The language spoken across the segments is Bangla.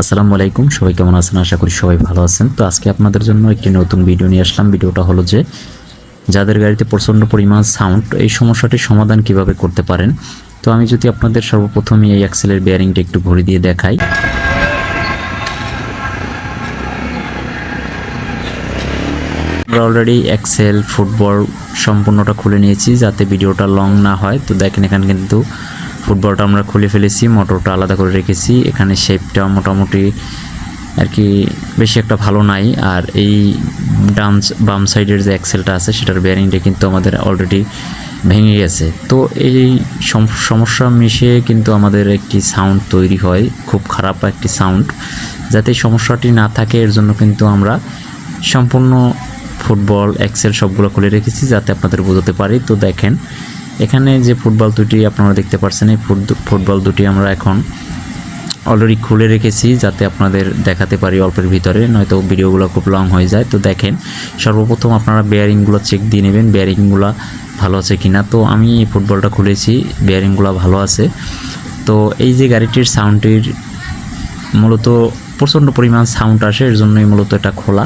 আসসালামু আলাইকুম, সবাই কেমন আছেন? আশা করি সবাই ভালো আছেন। তো আজকে আপনাদের জন্য একটি নতুন ভিডিও নিয়ে আসলাম। ভিডিওটা হলো যে, যাদের গাড়িতে প্রচণ্ড পরিমাণ সাউন্ড এই সমস্যাটির সমাধান কীভাবে করতে পারেন? তো আমি যদি আপনাদের সর্বপ্রথমে এই অ্যাক্সেলের বেয়ারিংটা একটু ঘুরে দিয়ে দেখাই। আমরা অলরেডি এক্সেল ফুটবল সম্পূর্ণটা খুলে নিয়েছি যাতে ভিডিওটা লং না হয়। তো দেখেন এখানে কিন্তু ফুটবলটা আমরা খুলে ফেলেছি, মোটরটা আলাদা করে রেখেছি। এখানে শেপটা মোটামুটি আর কি বেশি একটা ভালো নাই। আর এই ডান বাম সাইডের যে অ্যাক্সেলটা আছে, সেটার বেয়ারিংটা কিন্তু আমাদের অলরেডি ভেঙে গেছে। তো এই সম- সমস্যা মিশে কিন্তু আমাদের একটি সাউন্ড তৈরি হয়, খুব খারাপ একটি সাউন্ড যাতে সমস্যাটি না থাকে, এর জন্য কিন্তু আমরা সম্পূর্ণ ফুটবল এক্সেল সবগুলো খুলে রেখেছি, যাতে আপনাদের বোঝাতে পারি। তো দেখেন এখানে যে ফুটবল দুটি আপনারা দেখতে পাচ্ছেন, এই ফুটবল দুটি আমরা এখন অলরেডি খুলে রেখেছি যাতে আপনাদের দেখাতে পারি অল্পের ভিতরে, নয়তো ভিডিওগুলো খুব লং হয়ে যায়। তো দেখেন, সর্বপ্রথম আপনারা বেয়ারিংগুলো চেক দিয়ে নেবেন বেয়ারিংগুলো ভালো আছে কিনা। তো আমি এই ফুটবলটা খুলেছি বেয়ারিংগুলো ভালো আছে। তো এই যে গাড়িটির সাউন্ডটির মূলত প্রচণ্ড পরিমাণ সাউন্ড আসে, এর জন্যই মূলত এটা খোলা।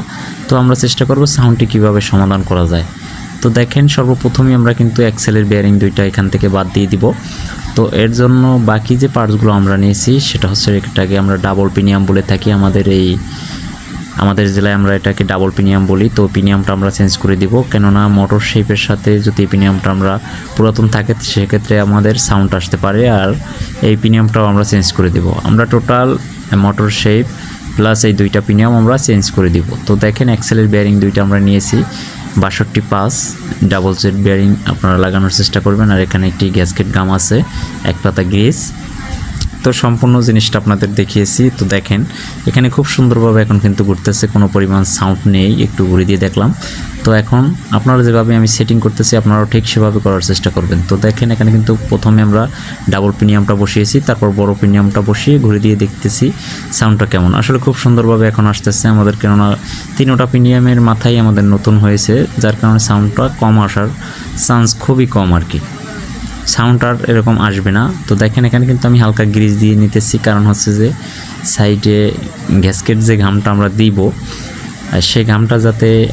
তো আমরা চেষ্টা করব সাউন্ডটি কীভাবে সমাধান করা যায়। তো দেখেন সর্বপ্রথমে আমরা কিন্তু এক্সেলের বেয়ারিং দুইটা এখান থেকে বাদ দিয়ে দিব। তো এর জন্য বাকি যে পার্টসগুলো আমরা নিয়েছি, সেটা হচ্ছে এটাকে আমরা ডাবল পিনিয়াম বলে থাকি। আমাদের এই, আমাদের জেলায় আমরা এটাকে ডাবল পিনিয়াম বলি। তো পিনিয়ামটা আমরা চেঞ্জ করে দিব। কেননা মোটর শেপের সাথে যদি পিনিয়ামটা আমরা পুরাতন থাকে, সেক্ষেত্রে আমাদের সাউন্ড আসতে পারে। আর এই পিনিয়ামটাও আমরা চেঞ্জ করে দিব। আমরা টোটাল মোটর শেপ প্লাস এই দুইটা পিনিয়াম আমরা চেঞ্জ করে দিব। তো দেখেন এক্সেলের বেয়ারিং দুইটা আমরা নিয়েছি। বাষট্টি পাস ডাবল সেট বেয়ারিং আপনারা লাগানোর চেষ্টা করবেন। আর এখানে একটি গ্যাসকেট গাম আছে, এক পাতা গ্রিস তো সম্পূর্ণ জিনিসটা আপনাদের দেখিয়েছি, তো দেখেন, এখানে খুব সুন্দরভাবে এখন কিন্তু ঘুরতেছে, কোনো পরিমাণ সাউন্ড নেই, একটু ঘুরে দিয়ে দেখলাম। তো এখন আপনারা যেভাবে আমি সেটিং করতেছি, আপনারাও ঠিক সেভাবে করার চেষ্টা করবেন। তো দেখেন, এখানে কিন্তু প্রথমে আমরা ডাবল প্রিমিয়ামটা বসিয়েছি, তারপর বড় প্রিমিয়ামটা বসিয়ে ঘুরে দিয়ে দেখতেছি সাউন্ডটা কেমন। আসলে খুব সুন্দরভাবে এখন আসতেছে আমাদের, কেননা তিনোটা প্রিমিয়ামের মাথায় আমাদের নতুন হয়েছে, যার কারণে সাউন্ডটা কম আসার চান্স খুবই কম আর কি সাউন্ড আর এরকম আসবে না। তো দেখেন, এখানে কিন্তু আমি হালকা গ্রিজ দিয়ে নিতেছি, কারণ হচ্ছে যে সাইডে গ্যাসকেট যে ঘামটা আমরা দিব সেই ঘামটা যাতে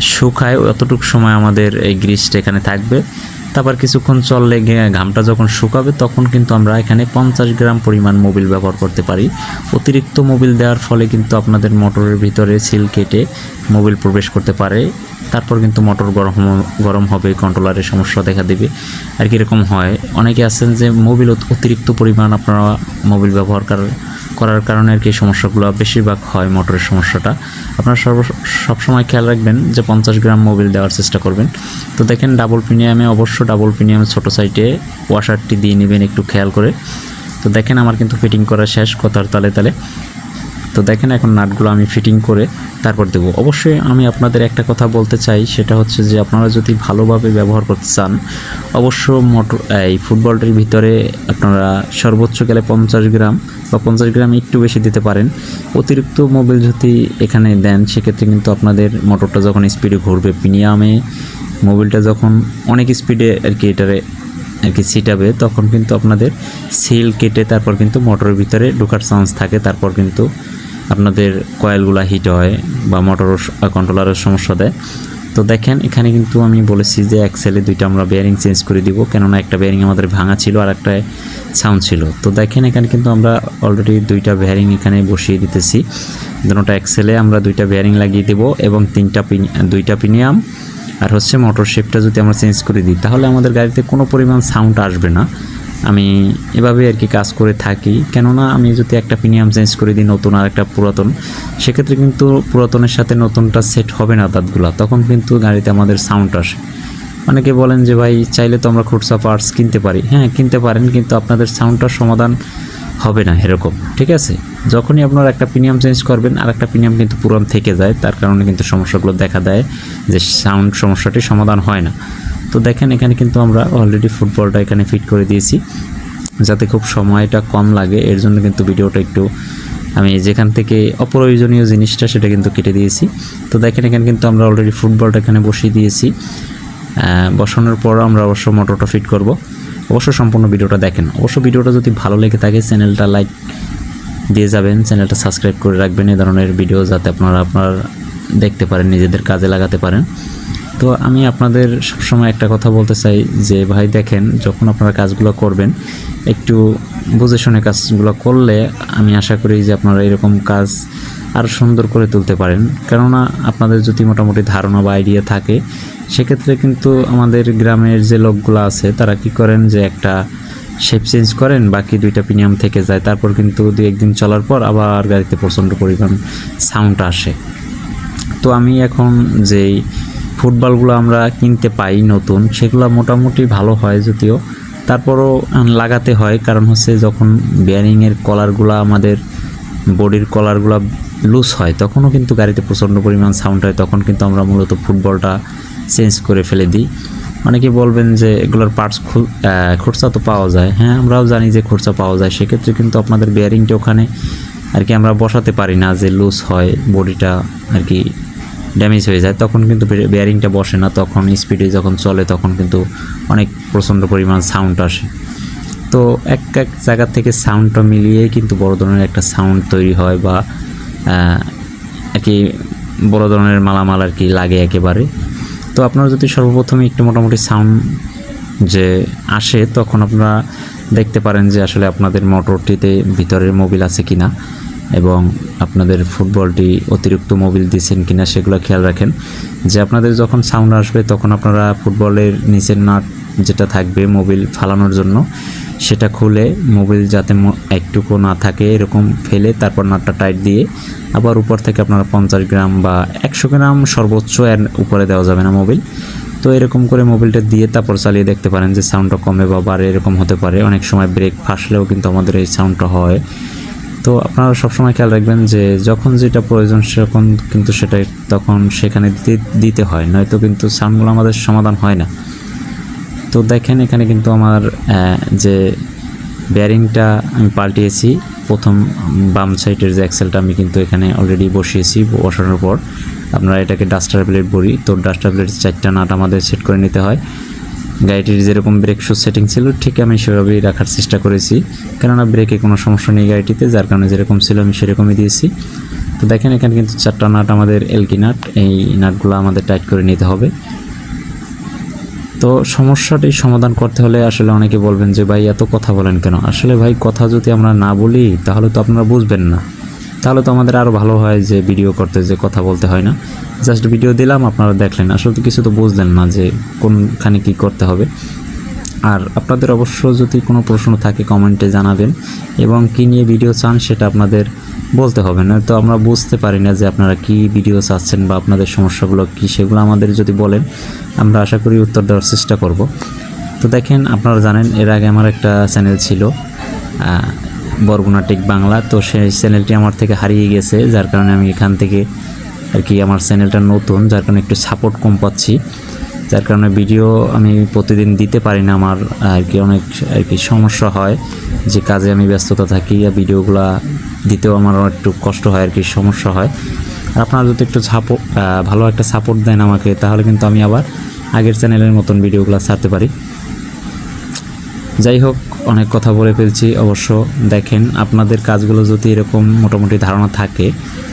শুকায় অতটুকু সময় আমাদের এই গ্রিজটা এখানে থাকবে। তারপর কিছুক্ষণ চললে ঘামটা যখন শুকাবে, তখন কিন্তু আমরা এখানে পঞ্চাশ গ্রাম পরিমাণ মোবিল ব্যবহার করতে পারি। অতিরিক্ত মোবিল দেওয়ার ফলে কিন্তু আপনাদের মোটরের ভিতরে সিল কেটে মোবিল প্রবেশ করতে পারে। তারপর কিন্তু মোটর গরম গরম হবে, কন্ট্রোলারের সমস্যা দেখা দেবে। আর কি এরকম হয়? অনেকে আছেন যে মোবিল অত- অতিরিক্ত পরিমাণ আপনারা মোবিল ব্যবহার করার করার কারণে আর কি সমস্যাগুলো বেশিরভাগ হয় মোটরের সমস্যাটা। আপনারা সর্ব, সবসময় খেয়াল রাখবেন যে পঞ্চাশ গ্রাম মোবিল দেওয়ার চেষ্টা করবেন। তো দেখেন ডাবল প্রিমিয়ামে অবশ্য ডাবল প্রিমিয়ামে ছোটো সাইডে ওয়াশারটি দিয়ে নেবেন একটু খেয়াল করে। তো দেখেন আমার কিন্তু ফিটিং করা শেষ কথার তালে তালে। তো দেখেন এখন নাটগুলো আমি ফিটিং করে তারপর দেবো। অবশ্যই আমি আপনাদের একটা কথা বলতে চাই, সেটা হচ্ছে যে আপনারা যদি ভালোভাবে ব্যবহার করতে চান, অবশ্য মোটর এই ফুটবলটির ভিতরে আপনারা সর্বোচ্চ গেলে পঞ্চাশ গ্রাম বা পঞ্চাশ গ্রাম একটু বেশি দিতে পারেন। অতিরিক্ত মোবিল যদি এখানে দেন, সেক্ষেত্রে কিন্তু আপনাদের মোটরটা যখন স্পিডে ঘুরবে প্রিমিয়ামে মোবিলটা যখন অনেক স্পিডে আর কি এটারে আর কি ছিটাবে, তখন কিন্তু আপনাদের সিল কেটে তারপর কিন্তু মোটরের ভিতরে ঢোকার চান্স থাকে। তারপর কিন্তু আপনাদের কয়েলগুলা হিট হয় বা মোটর কন্ট্রোলারের সমস্যা দেয়। তো দেখেন, এখানে কিন্তু আমি বলেছি যে এক্সেলে দুইটা আমরা বেয়ারিং চেঞ্জ করে দিব, কেননা একটা বেয়ারিং আমাদের ভাঙা ছিল আর একটা সাউন্ড ছিল। তো দেখেন, এখানে কিন্তু আমরা অলরেডি দুইটা বেয়ারিং এখানে বসিয়ে দিতেছি। দুটোটা এক্সেলে আমরা দুইটা বেয়ারিং লাগিয়ে দেব এবং তিনটা পিন দুইটা পিনিয়াম আর হচ্ছে মোটর শেপটা যদি আমরা চেঞ্জ করে দিই, তাহলে আমাদের গাড়িতে কোনো পরিমাণ সাউন্ড আসবে না। আমি এভাবে আর কি কাজ করে থাকি। কেননা আমি যদি একটা প্রিমিয়াম চেঞ্জ করে দিই নতুন আর একটা পুরাতন, সেক্ষেত্রে কিন্তু পুরাতনের সাথে নতুনটা সেট হবে না দাঁতগুলা। তখন কিন্তু গাড়িতে আমাদের সাউন্ড আসে। অনেকে বলেন যে, ভাই, চাইলে তো আমরা খুচরা পার্টস কিনতে পারি। হ্যাঁ কিনতে পারেন, কিন্তু আপনাদের সাউন্ডটার সমাধান হবে না এরকম, ঠিক আছে? যখনই আপনারা একটা প্রিমিয়াম চেঞ্জ করবেন, আর একটা প্রিমিয়াম কিন্তু পুরান থেকে যায়, তার কারণে কিন্তু সমস্যাগুলো দেখা দেয় যে সাউন্ড সমস্যাটি সমাধান হয় না। তো দেখেন, এখানে কিন্তু আমরা অলরেডি ফুটবলটা এখানে ফিট করে দিয়েছি। যাতে খুব সময়টা কম লাগে, এর জন্য কিন্তু ভিডিওটা একটু আমি যেখান থেকে অপ্রয়োজনীয় জিনিসটা সেটা কিন্তু কেটে দিয়েছি। তো দেখেন, এখানে কিন্তু আমরা অলরেডি ফুটবলটা এখানে বসিয়ে দিয়েছি। বসানোর পর আমরা অবশ্য মোটরটা ফিট করব। অবশ্য সম্পূর্ণ ভিডিওটা দেখেন। অবশ্য ভিডিওটা যদি ভালো লেগে থাকে, চ্যানেলটা লাইক দিয়ে যাবেন, চ্যানেলটা সাবস্ক্রাইব করে রাখবেন। এ ধরনের ভিডিও যাতে আপনারা আপনার দেখতে পারেন, নিজেদের কাজে লাগাতে পারেন। তো আমি আপনাদের সবসময় একটা কথা বলতে চাই যে, ভাই দেখেন, যখন আপনারা কাজগুলো করবেন, একটু বুঝে শুনে কাজগুলো করলে আমি আশা করি যে আপনারা এরকম কাজ আরও সুন্দর করে তুলতে পারেন। কেননা আপনাদের যদি মোটামুটি ধারণা বা আইডিয়া থাকে, সেক্ষেত্রে কিন্তু আমাদের গ্রামের যে লোকগুলো আছে, তারা কি করেন যে একটা শেপ চেঞ্জ করেন, বাকি দুইটা প্রিমিয়াম থেকে যায়। তারপর কিন্তু দু একদিন চলার পর আবার গাড়িতে প্রচণ্ড পরিমাণ সাউন্ড আসে। তো আমি এখন যেই ফুটবলগুলো আমরা কিনতে পাই নতুন, সেগুলো মোটামুটি ভালো হয় যদিও। তারপরও লাগাতে হয়, কারণ হচ্ছে যখন বিয়ারিংয়ের কলারগুলো আমাদের বডির কলারগুলো লুজ হয়, তখনও কিন্তু গাড়িতে প্রচণ্ড পরিমাণ সাউন্ড হয়, তখন কিন্তু আমরা মূলত ফুটবলটা চেঞ্জ করে ফেলে দিই। অনেকে বলবেন যে এগুলোর পার্টস খরচা তো পাওয়া যায়। হ্যাঁ আমরাও জানি যে খরচা পাওয়া যায়, সেক্ষেত্রে কিন্তু আপনাদের বিয়ারিংটা ওখানে আর কি আমরা বসাতে পারি না যে লুজ হয় বডিটা আর কি ড্যামেজ হয়ে যায়, তখন কিন্তু বেয়ারিংটা বসে না, তখন স্পিডে যখন চলে, তখন কিন্তু অনেক প্রচণ্ড পরিমাণ সাউন্ড আসে। তো এক এক জায়গা থেকে সাউন্ডটা মিলিয়ে কিন্তু বড় ধরনের একটা সাউন্ড তৈরি হয় বা আর কি বড় ধরনের মালামাল আর কি লাগে একেবারে। তো আপনারা যদি সর্বপ্রথমে একটু মোটামুটি সাউন্ড যে আসে, তখন আপনারা দেখতে পারেন যে আসলে আপনাদের মোটরটিতে ভিতরের মোবিল আছে কিনা। এবং আপনাদের ফুটবলটি অতিরিক্ত মোবিল দিচ্ছেন কিনা সেগুলো খেয়াল রাখেন। যে আপনাদের যখন সাউন্ড আসবে, তখন আপনারা ফুটবলের নিচের নাট যেটা থাকবে মোবিল ফালানোর জন্য, সেটা খুলে মোবিল যাতে একটুকু না থাকে, এরকম ফেলে তারপর নাটটা টাইট দিয়ে আবার উপর থেকে আপনারা পঞ্চাশ গ্রাম বা একশো গ্রাম সর্বোচ্চ এর উপরে দেওয়া যাবে না মোবিল। তো এরকম করে মোবিলটা দিয়ে তারপর চালিয়ে দেখতে পারেন যে সাউন্ডটা কমে বা বাড়ে, এরকম হতে পারে। অনেক সময় ব্রেক ফাঁসলেও কিন্তু আমাদের এই সাউন্ডটা হয়। তো আপনারা সবসময় খেয়াল রাখবেন যে যখন যেটা প্রয়োজন সেরকম কিন্তু সেটা তখন সেখানে দিতে হয়। নয়তো কিন্তু সাউন্ডগুলো আমাদের সমাধান হয় না। তো দেখেন এখানে কিন্তু আমার যে বেয়ারিংটা আমি পাল্টিয়েছি, প্রথম বাম সাইডের যে অ্যাক্সেলটা আমি কিন্তু এখানে অলরেডি বসিয়েছি বসানোর পর। আপনারা এটাকে ডাস্টার প্লেট বলি, তো ডাস্টার প্লেট চারটা নাট আমাদের সেট করে নিতে হয়। গাড়িটির যেরকম ব্রেক শু সেটিং ছিল, ঠিক আমি সেভাবেই রাখার চেষ্টা করেছি। কেননা ব্রেকে কোনো সমস্যা নেই গাড়িটিতে, যার কারণে যেরকম ছিল আমি সেরকমই দিয়েছি। তো দেখেন, এখানে কিন্তু চারটা নাট, আমাদের এলকি নাট, এই নাটগুলো আমাদের টাইট করে নিতে হবে। তো সমস্যাটি সমাধান করতে হলে আসলে অনেকে বলবেন যে, ভাই, এত কথা বলেন কেন? আসলে ভাই, কথা যদি আমরা না বলি, তাহলে তো আপনারা বুঝবেন না। তাহলে তো আমাদের আরও ভালো হয় যে ভিডিও করতে, যে কথা বলতে হয় না। জাস্ট ভিডিও দিলাম, আপনারা দেখলেন। আসলে তো কিছু তো বুঝলেন না যে কোনখানে কি করতে হবে। আর আপনাদের অবশ্য যদি কোনো প্রশ্ন থাকে কমেন্টে জানাবেন। এবং কী নিয়ে ভিডিও চান সেটা আপনাদের বলতে হবে। না তো আমরা বুঝতে পারি না যে আপনারা কি ভিডিও চাচ্ছেন বা আপনাদের সমস্যাগুলো কী, সেগুলো আমাদের যদি বলেন, আমরা আশা করি উত্তর দেওয়ার চেষ্টা করব। তো দেখেন, আপনারা জানেন, এর আগে আমার একটা চ্যানেল ছিল বরগুনা টেক বাংলা। তো সেই চ্যানেলটি আমার থেকে হারিয়ে গেছে, যার কারণে আমি এখান থেকে আর কি আমার চ্যানেলটা নতুন, যার কারণে একটু সাপোর্ট কম পাচ্ছি। যার কারণে ভিডিও আমি প্রতিদিন দিতে পারি না, আমার আর কি অনেক আর কি সমস্যা হয়। যে কাজে আমি ব্যস্ততা থাকি, আর ভিডিওগুলো দিতেও আমার একটু কষ্ট হয়, আর কি সমস্যা হয়। আর আপনারা যদি একটু সাপোর্ট ভালো একটা সাপোর্ট দেন আমাকে, তাহলে কিন্তু আমি আবার আগের চ্যানেলের মতন ভিডিওগুলো ছাড়তে পারি। যাই হোক অনেক কথা বলে ফেলছি। অবশ্য দেখেন, আপনাদের কাজগুলো যদি এরকম মোটামুটি ধারণা থাকে,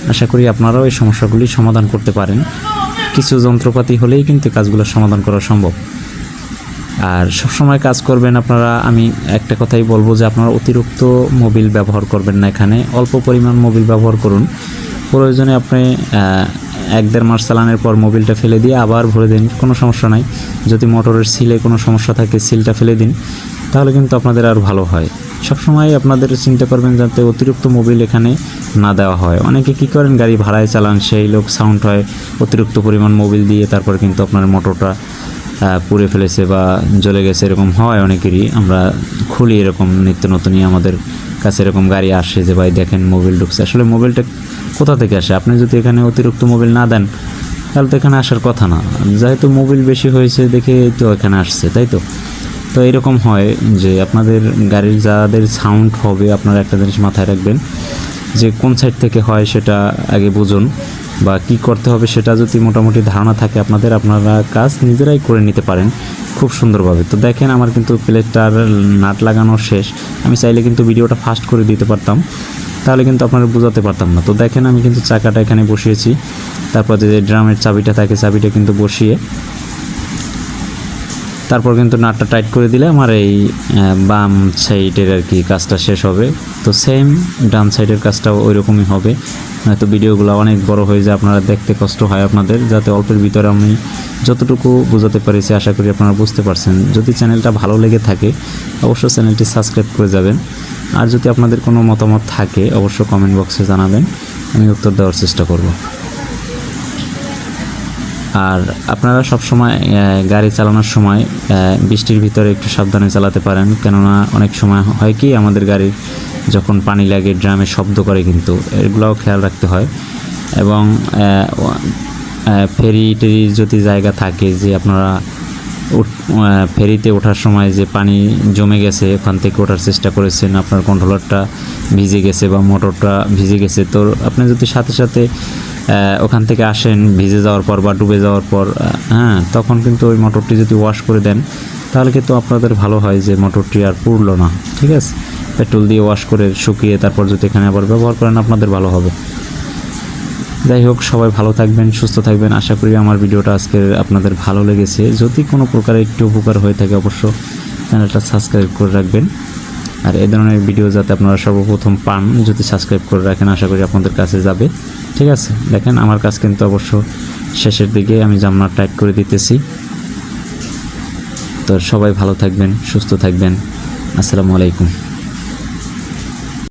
আশা করি আপনারাও এই সমস্যাগুলি সমাধান করতে পারেন। কিছু যন্ত্রপাতি হলেই কিন্তু কাজগুলো সমাধান করা সম্ভব। আর সবসময় কাজ করবেন আপনারা, আমি একটা কথাই বলব যে আপনারা অতিরিক্ত মোবিল ব্যবহার করবেন না এখানে। অল্প পরিমাণ মোবিল ব্যবহার করুন। প্রয়োজনে আপনি এক দেড় মাস চালানোর পর মোবিলটা ফেলে দিয়ে আবার ভরে দিন, কোনো সমস্যা নাই। যদি মোটরের সিলে কোনো সমস্যা থাকে, সিলটা ফেলে দিন। তাহলে কিন্তু আপনাদের আর ভালো হয়। সবসময় আপনাদের চিন্তা করবেন যাতে অতিরিক্ত মোবিল এখানে না দেওয়া হয়। অনেকে কী করেন, গাড়ি ভাড়ায় চালান, সেই লোক সাউন্ড হয়, অতিরিক্ত পরিমাণ মোবিল দিয়ে তারপর কিন্তু আপনার মোটরটা পুড়ে ফেলেছে বা জ্বলে গেছে, এরকম হয় অনেকেরই। আমরা খুলি এরকম নিত্য নতুনই, আমাদের কাছে এরকম গাড়ি আসে যে, ভাই, দেখেন মোবিল ঢুকছে। আসলে মোবিলটা কোথা থেকে আসে? আপনি যদি এখানে অতিরিক্ত মোবিল না দেন, তাহলে তো এখানে আসার কথা না। যেহেতু মোবিল বেশি হয়েছে দেখে তো এখানে আসছে, তাই তো? তো এরকম হয় যে আপনাদের গাড়ির যাদের সাউন্ড হবে, আপনারা একটা জিনিস মাথায় রাখবেন যে কোন সাইড থেকে হয় সেটা আগে বুঝুন বা কি করতে হবে সেটা যদি মোটামুটি ধারণা থাকে আপনাদের, আপনারা কাজ নিজেরাই করে নিতে পারেন খুব সুন্দরভাবে। তো দেখেন আমার কিন্তু প্লেটটার নাট লাগানো শেষ। আমি চাইলে কিন্তু ভিডিওটা ফাস্ট করে দিতে পারতাম, তাহলে কিন্তু আপনারা বোঝাতে পারতাম না। তো দেখেন আমি কিন্তু চাকাটা এখানে বসিয়েছি, তারপর যে ড্রামের চাবিটা থাকে, চাবিটা কিন্তু বসিয়ে তারপর কিন্তু নাটটা টাইট করে দিলে আমার এই বাম সাইডের আর কি কাজটা শেষ হবে। তো সেম ডান সাইডের কাজটাও ওই রকমই হবে। নয়তো ভিডিওগুলো অনেক বড় হয়ে যায়, আপনারা দেখতে কষ্ট হয় আপনাদের, যাতে অল্পের ভিতরে আমি যতটুকু বোঝাতে পারিছি, আশা করি আপনারা বুঝতে পারছেন। যদি চ্যানেলটা ভালো লেগে থাকে, অবশ্যই চ্যানেলটি সাবস্ক্রাইব করে যাবেন। আর যদি আপনাদের কোনো মতামত থাকে অবশ্য কমেন্ট বক্সে জানাবেন। আমি উত্তর দেওয়ার চেষ্টা করব। আর আপনারা সব সময় গাড়ি চালানোর সময় বৃষ্টির ভিতরে একটু সাবধানে চালাতে পারেন। কেননা অনেক সময় হয় কি, আমাদের গাড়ির যখন পানি লাগে, ড্রামে শব্দ করে কিন্তু, এগুলোও খেয়াল রাখতে হয়। এবং ফেরি টেরি যদি জায়গা থাকে যে আপনারা ফেরিতে ওঠার সময় যে পানি জমে গেছে, ওখান থেকে ওঠার চেষ্টা করেছেন। আপনার কন্ট্রোলারটা ভিজে গেছে বা মোটরটা ভিজে গেছে। তো আপনি যদি সাথে সাথে ওখান থেকে আসেন, ভিজে যাওয়ার পর বা ডুবে যাওয়ার পর হ্যাঁ তখন কিন্তু ওই মোটরটি যদি ওয়াশ করে দেন, তাহলে কিন্তু আপনাদের ভালো হয় যে মোটরটি আর পুড়লো না, ঠিক আছে? পেট্রোল দিয়ে ওয়াশ করে শুকিয়ে তারপর যদি এখানে আবার ব্যবহার করেন, আপনাদের ভালো হবে। যাই হোক, সবাই ভালো থাকবেন, সুস্থ থাকবেন। আশা করি আমার ভিডিওটা আজকে আপনাদের ভালো লেগেছে। যদি কোনো প্রকারে একটু উপকার হয়ে থাকে অবশ্য, চ্যানেলটা সাবস্ক্রাইব করে রাখবেন। আর এ ধরনের ভিডিও যাতে আপনারা সর্বপ্রথম পান, যদি সাবস্ক্রাইব করে রাখেন, আশা করি আপনাদের কাছে যাবে। ঠিক আছে, দেখেন আমার কাজ কিন্তু অবশ্য শেষের দিকে আমি জামনা টাইট করে দিতেছি। তো সবাই ভালো থাকবেন, সুস্থ থাকবেন। আসসালামু আলাইকুম।